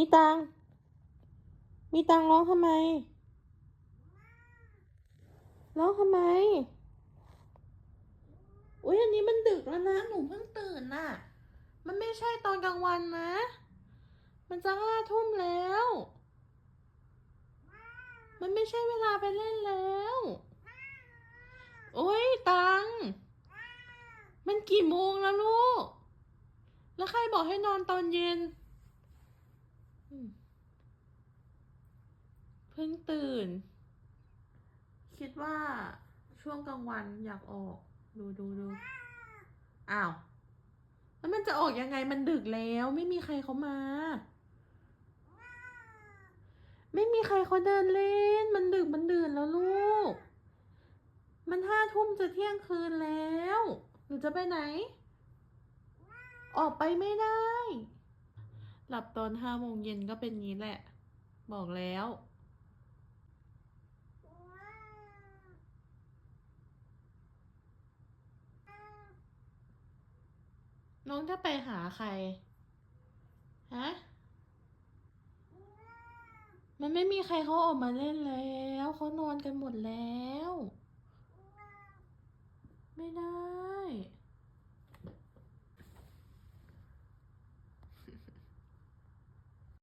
มีตัง มีตังร้องทำไม ร้องทำไม อุ้ยอันนี้มันดึกแล้วนะ หนูเพิ่งตื่นน่ะ มันไม่ใช่ตอนกลางวันนะ มันจะห้าทุ่มแล้ว มันไม่ใช่เวลาไปเล่นแล้วโอ้ยตัง มันกี่โมงแล้วลูก แล้วใครบอกให้นอนตอนเย็น เพิ่งตื่น คิดว่าช่วงกลางวันอยากออก ดูดูดูอ้าว แล้วมันจะออกยังไงมันดึกแล้วไม่มีใครเขามา ไม่มีใครเขาเดินเล่น มันดึกมันดื่นแล้วลูก มันห้าทุ่มจะเที่ยงคืนแล้ว หนูจะไปไหน ออกไปไม่ได้ หลับตอนห้าโมงเย็นก็เป็นงี้แหละ บอกแล้ว น้องจะไปหาใคร ฮะ มันไม่มีใครเขาออกมาเล่นแล้ว เขานอนกันหมดแล้ว ไม่ได้